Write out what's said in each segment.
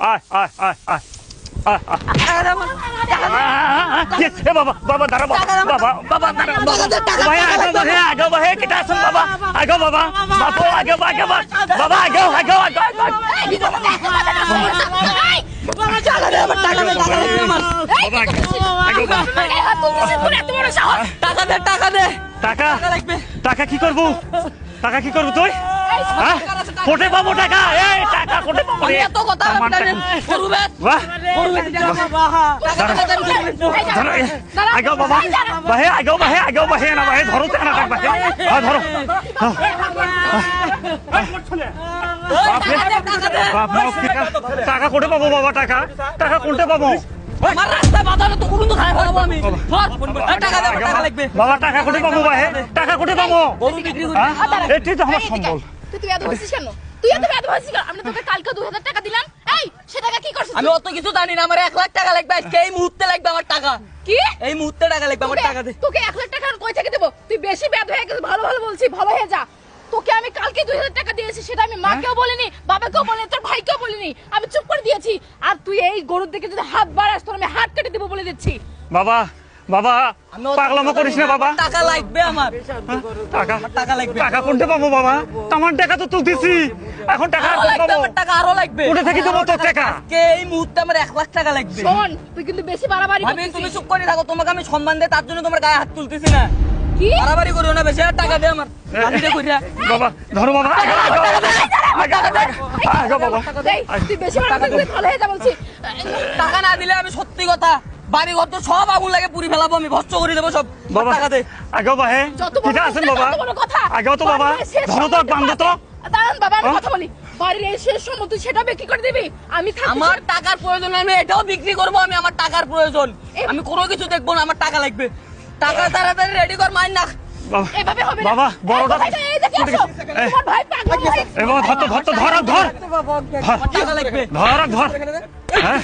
আয় আয় আয় আয় বাবা বাবা দাঁড়া বাবা বাবা বাবা দাঁড়া ভাই আগো বাহে আগো বাহে কিটা আছেন বাবা। আগো বাবা বাপু আগো আগো বাবা আগো আগো টাকা দে টাকা দে। টাকা টাকা? টাকা কি করব? টাকা কি করব তুই? হ্যাঁ? কোটে পাবো টাকা। এই টাকা কোটে পাবো এত কথা টাকা। করবে করবে এ, আগো বাবা। বাহে আগো বাহে আগো বাহে না বাহে। ধরো তো না টাকা বাহে। হ্যাঁ ধরো। হ্যাঁ। বাপ রে বাপ টাকা কোটে পাবো বাবা টাকা। টাকা কোনটে পাবো? আমার রাস্তায় বাধা তো কোনো খাই ফেলাবো আমি। টাকা দে টাকা লাগবে। বাবা টাকা কোটে পাবো বাহে টাকা কোটে পাবো। গরু বিক্রি করি। এটি তো আমার সম্বল। তুই তুই এত বলছিস কেন? তুই এত এত বলছিস কেন? আমরা তোকে কালকে দুই হাজার টাকা দিলাম। এই সে টাকা কি করছিস আমি অত কিছু জানি না আমার এক লাখ টাকা লাগবে আজকে এই মুহূর্তে লাগবে আমার টাকা। কি? এই মুহূর্তে টাকা লাগবে আমার টাকা দে। তোকে এক লাখ টাকা কই থেকে দেবো? তুই বেশি ব্যাধ হয়ে গেছিস ভালো ভালো বলছি ভালো হয়ে যা। তোকে আমি কালকে দুই হাজার টাকা দিয়েছি সেটা আমি মাকেও বলিনি বাবাকেও বলিনি তোর ভাইকেও বলিনি। আমি চুপ করে দিয়েছি। আর তুই এই গরুর দিকে যদি হাত বাড়াস তোর আমি হাত কেটে দেবো বলে দিচ্ছি। বাবা বাবা পাগলামো করিস না বাবা। টাকা লাগবে আমার। টাকা? টাকা লাগবে। টাকা কোনটা পাবো বাবা? আমার টাকা তো তুলতেছি। এখন টাকা আর পাবো? আমার টাকা আরও লাগবে। কোথা থেকে দেবো তোর টাকা? আজকে এই মুহূর্তে আমার এক লাখ টাকা লাগবে। শোন তুই কিন্তু বেশি বাড়াবাড়ি ভাবি তুমি চুপ করে থাকো তোমাকে আমি সম্মান দেই তার জন্য তোমার গায়ে হাত তুলতেছি না। কি করিও না বেশি টাকা দে আমার গাড়িটা কইরা বাবা ধরো বাবা আগো, আগো, আগো, আগো, আগো, বাবা এই, তুই বেশি বাড়াবাড়ি করছিস, ভালো হয়ে যা বলছি টাকা না দিলে আমি সত্যি কথা বাড়ি ঘর তো সব আগুন লাগে পুরি ফেলাবো আমি ভস্য করে দেবো সব বাবা টাকা দে আগো বড় ঠিক আছেন বাবা। আগেও তো বাবা ধরো তো বান্ধব তো দাঁড়ান বাবা আমি হ্যাঁ? কথা বলি বাড়ির এই শেষ সম্মত সেটা বিক্রি করে দিবি আমি আমার টাকার প্রয়োজন আমি এটাও বিক্রি করব আমি আমার টাকার প্রয়োজন আমি কোনো কিছু দেখব না আমার টাকা লাগবে টাকা তাড়াতাড়ি রেডি কর মাইন না। এভাবে হবে না। বাবা বড়টা এই দেখে আসো। তোমার ভাই পাগল এ বাবা ধর তো ধর তো ধর ধর। ধর। টাকা লাগবে। ধর ধর। হ্যাঁ?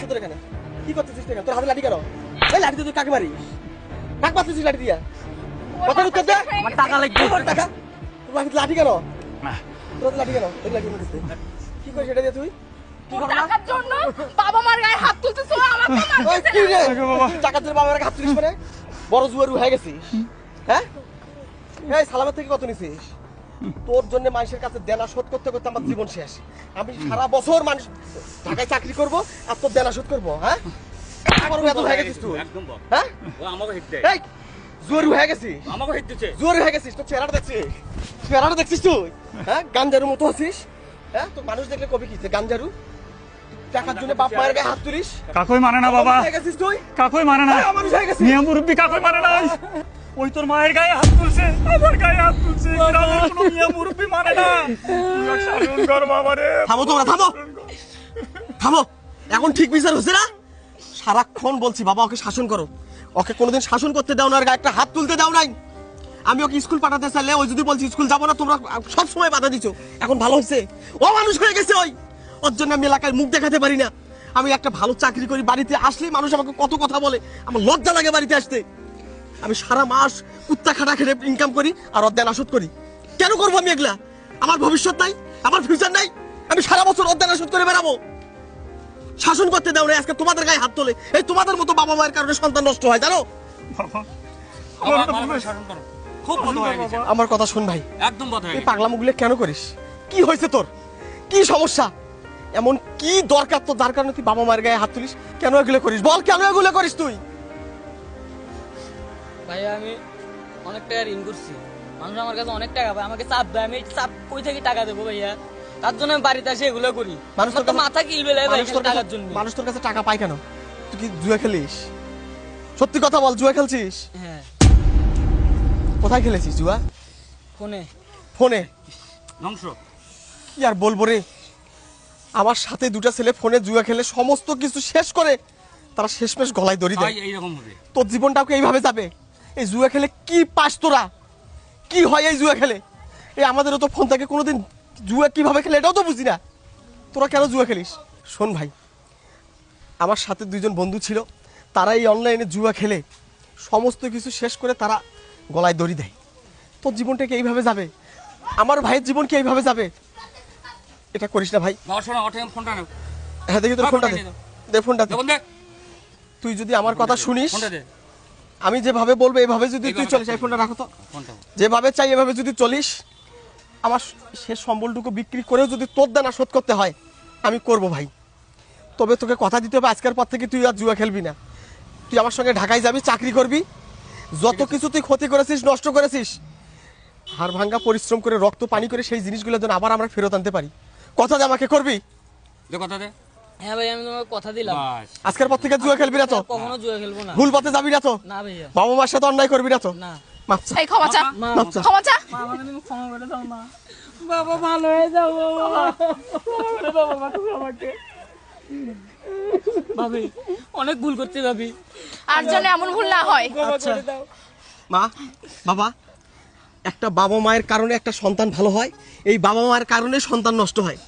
কি করতেছিস তোর হাতে লাঠি কেন? এই লাঠি দিয়ে তুই কাকে মারিস? কাক মারতেছিস লাঠি দিয়া? কথার উত্তর দে। আমার টাকা লাগবে। তোর টাকা? তোর হাতে লাঠি কেন? তোর হাতে লাঠি কেন? এই লাঠি মধ্যে কি করিস সেটা দিয়ে তুই? টাকার জন্য বাবা মার গায়ে হাত তুলতেছো আমার তো কি না। রে তুই টাকা দিয়ে বাবার হাত তুলিস মানে? বড় জুয়ারু হয়ে গেছিস? হ্যাঁ? এই সালামের থেকে কত নিছিস? তোর জন্য মানুষের কাছে দেনা শোধ করতে করতে আমার জীবন শেষ। আমি সারা বছর মানুষ ঢাকায় চাকরি করব আর তোর দেনা শোধ করব হ্যাঁ? আমার এত হয়ে গেছিস তুই। হ্যাঁ? হয়ে গেছিস? জোরে হয়ে গেছিস তোর চেহারাটা দেখছিস? চেহারাটা দেখছিস তুই? হ্যাঁ? মতো আছিস? হ্যাঁ? তো মানুষ দেখলে কবি কি? গাঞ্জারু? টাকার জন্য বাপ মায়ের গায়ে হাত তুলিস? কাকই মানে না বাবা। তুই? কাকই মানে না। হ্যাঁ, মানুষ হয়ে গেছিস। নিয়ম মুরব্বী কাকই মানে না। ওই তোর মায়ের গায়ে হাত তুলছে আমার গায়ে হাত তুলছে। গ্রামের কোনো মুরব্বী মানে না। কর বাবা রে। থামো তোমরা থামো। থামো। এখন ঠিক বিচার হচ্ছে না? সারাক্ষণ বলছি বাবা ওকে শাসন করো। ওকে কোনোদিন শাসন করতে দাও না আর গায়ে একটা হাত তুলতে দাও নাই। আমি ওকে স্কুল পাঠাতে চাইলে ওই যদি বলছি স্কুল যাব না তোমরা সব সময় বাধা দিছো। এখন ভালো হচ্ছে। ও মানুষ হয়ে গেছে ওই। ওর জন্য আমি এলাকায় মুখ দেখাতে পারি না। আমি একটা ভালো চাকরি করি বাড়িতে আসলেই মানুষ আমাকে কত কথা বলে আমার লজ্জা লাগে বাড়িতে আসতে। আমি সারা মাস কুত্তা খাটা খেটে ইনকাম করি আর অর্ধেক আসত করি। কেন করব আমি এগুলা? আমার ভবিষ্যৎ নাই আমার ফিউচার নাই আমি সারা বছর অর্ধেক আসত করে বেড়াবো। শাসন করতে দাও না আজকে তোমাদের গায়ে হাত তোলে। এই তোমাদের মতো বাবা মায়ের কারণে সন্তান নষ্ট হয় জানো? খুব ভালো হয়ে আমার কথা শোন ভাই। একদম কথা এই পাগলামুগুলো কেন করিস? কি হয়েছে তোর? কি সমস্যা? এমন কি দরকার তোর? যার কারণে তুই বাবা মায়ের গায়ে হাত তুলিস? কেন এগুলো করিস? বল কেন এগুলো করিস তুই? ভাই আমি অনেক টাকা ঋণ করছি। মানুষ আমার কাছে অনেক টাকা পায় আমাকে চাপ দেয় আমি চাপ কই থেকে টাকা দেবো ভাইয়া? তার জন্য আমি বাড়িতে এসে এগুলো করি। মানুষ তোর তো মাথা কিল বেলায় ভাই তোর টাকার জন্য। মানুষ তোর কাছে টাকা পায় কেন? তুই কি জুয়া খেলিস? সত্যি কথা বল জুয়া খেলছিস? হ্যাঁ। কোথায় খেলেছিস জুয়া? ফোনে। ফোনে? ধ্বংস। কি আর বলব রে? আমার সাথে দুটা ছেলে ফোনে জুয়া খেলে সমস্ত কিছু শেষ করে তারা শেষমেশ গলায় দড়ি দেয়। এইরকম হবে। তোর জীবনটাও কি এইভাবে যাবে? এই জুয়া খেলে কি পাস তোরা? কি হয় এই জুয়া খেলে? এই আমাদেরও তো ফোন থাকে কোনোদিন জুয়া কীভাবে খেলে এটাও তো বুঝি না। তোরা কেন জুয়া খেলিস? শোন ভাই আমার সাথে দুইজন বন্ধু ছিল তারা এই অনলাইনে জুয়া খেলে সমস্ত কিছু শেষ করে তারা গলায় দড়ি দেয়। তোর জীবনটা কি এইভাবে যাবে? আমার ভাইয়ের জীবন কি এইভাবে যাবে? এটা করিস না ভাই। ফোনটা নাও। হ্যাঁ দেখি তোর ফোনটা দে। ফোনটা দে। তুই যদি আমার কথা শুনিস আমি যেভাবে বলব এভাবে যদি তুই চলিস এই ফোনটা রাখো তো। যেভাবে চাই এভাবে যদি চলিস আমার সে সম্বলটুকু বিক্রি করেও যদি তোর দানা শোধ করতে হয় আমি করব ভাই। তবে তোকে কথা দিতে হবে আজকের পর থেকে তুই আর জুয়া খেলবি না। তুই আমার সঙ্গে ঢাকায় যাবি চাকরি করবি। যত কিছু তুই ক্ষতি করেছিস নষ্ট করেছিস হাড় ভাঙ্গা পরিশ্রম করে রক্ত পানি করে সেই জিনিসগুলো যেন আবার আমরা ফেরত আনতে পারি। কথা যে আমাকে করবি? দে কথা দে। হ্যাঁ ভাই আমি তোমাকে কথা দিলাম। আজকের পর থেকে জুয়া খেলবি না তো? কখনো জুয়া খেলব না। ভুল পথে যাবি না তো? না ভাইয়া। বাবা মার সাথে অন্যায় করবি না তো? না। এই ক্ষমা চা। ক্ষমা চা। মা, তুমি ক্ষমা করে দাও মা। বাবা ভালো হয়ে যাও বাবা। ক্ষমা করে দাও বাবা তুমি আমাকে। ভাবি অনেক ভুল করতে ভাবি। আর যেন এমন ভুল না হয়। ক্ষমা মা বাবা। একটা বাবা মায়ের কারণে একটা সন্তান ভালো হয় এই বাবা মায়ের কারণে সন্তান নষ্ট হয়।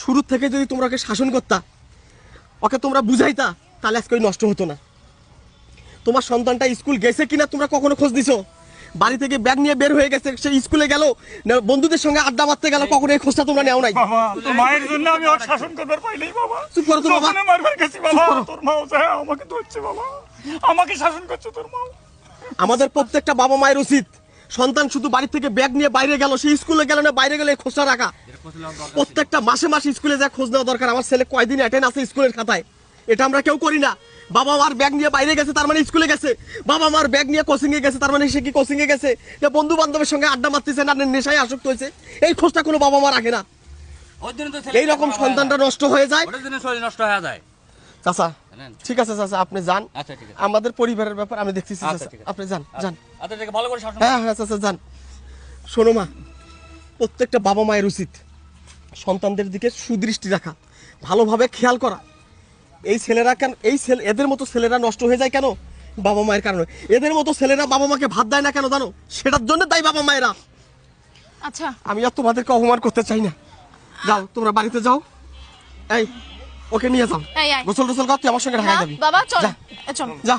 শুরু থেকে যদি তোমরা ওকে শাসন করতা ওকে তোমরা বুঝাইতা তাহলে আজকে ওই নষ্ট হতো না। তোমার সন্তানটা স্কুল গেছে কিনা তোমরা কখনো খোঁজ দিছো বাড়ি থেকে ব্যাগ নিয়ে বের হয়ে গেছে সে স্কুলে গেল না বন্ধুদের সঙ্গে আড্ডা মারতে গেল কখনো এই খোঁজটা তোমরা নেও নাই। মায়ের জন্য আমি ওর শাসন করবার পাইনি বাবা। চুপ করো তো বাবা। মারবার গেছি বাবা তোর মা আমাকে ধরছে বাবা। আমাকে শাসন করছে তোর মা। আমাদের প্রত্যেকটা বাবা মায়ের উচিত সন্তান শুধু বাড়ি থেকে ব্যাগ নিয়ে বাইরে গেল সে স্কুলে গেল না বাইরে গেলে খোঁজটা রাখা। প্রত্যেকটা মাসে মাসে স্কুলে যা খোঁজ নেওয়া দরকার। আমার ছেলে কয়দিন অ্যাটেন্ড আছে স্কুলের খাতায়? এটা আমরা কেউ করি না। বাবা মার ব্যাগ নিয়ে বাইরে গেছে তার মানে স্কুলে গেছে। বাবা মার ব্যাগ নিয়ে কোচিংয়ে গেছে তার মানে সে কি কোচিংয়ে গেছে? যে বন্ধু বান্ধবের সঙ্গে আড্ডা মারতেছে না নেশায় আসক্ত হয়েছে। এই খোঁজটা কোনো বাবা মা রাখে না। ওর জন্য তো ছেলে এই রকম সন্তানটা নষ্ট হয়ে যায়। নষ্ট হয়ে যায়। চাচা ঠিক আছে চাচা আপনি যান। আচ্ছা ঠিক আছে। আমাদের পরিবারের ব্যাপার আমি দেখতেছি আচ্ছা। আপনি যান যান। আচ্ছা করে হ্যাঁ হ্যাঁ চাচা যান। শোনো মা প্রত্যেকটা বাবা মায়ের উচিত সন্তানদের দিকে সুদৃষ্টি রাখা ভালোভাবে খেয়াল করা। এই ছেলেরা কেন এই ছেলে এদের মতো ছেলেরা নষ্ট হয়ে যায় কেন? বাবা মায়ের কারণে। এদের মতো ছেলেরা বাবা মাকে ভাত দেয় না কেন জানো? সেটার জন্য তাই বাবা মায়েরা। আচ্ছা। আমি আর তোমাদেরকে অপমান করতে চাই না। যাও তোমরা বাড়িতে যাও। এই ওকে নিয়ে যাও। গোসল টোসল কর তুই আমার সঙ্গে ঢাকায় যাবি। বাবা চল। চল। যা।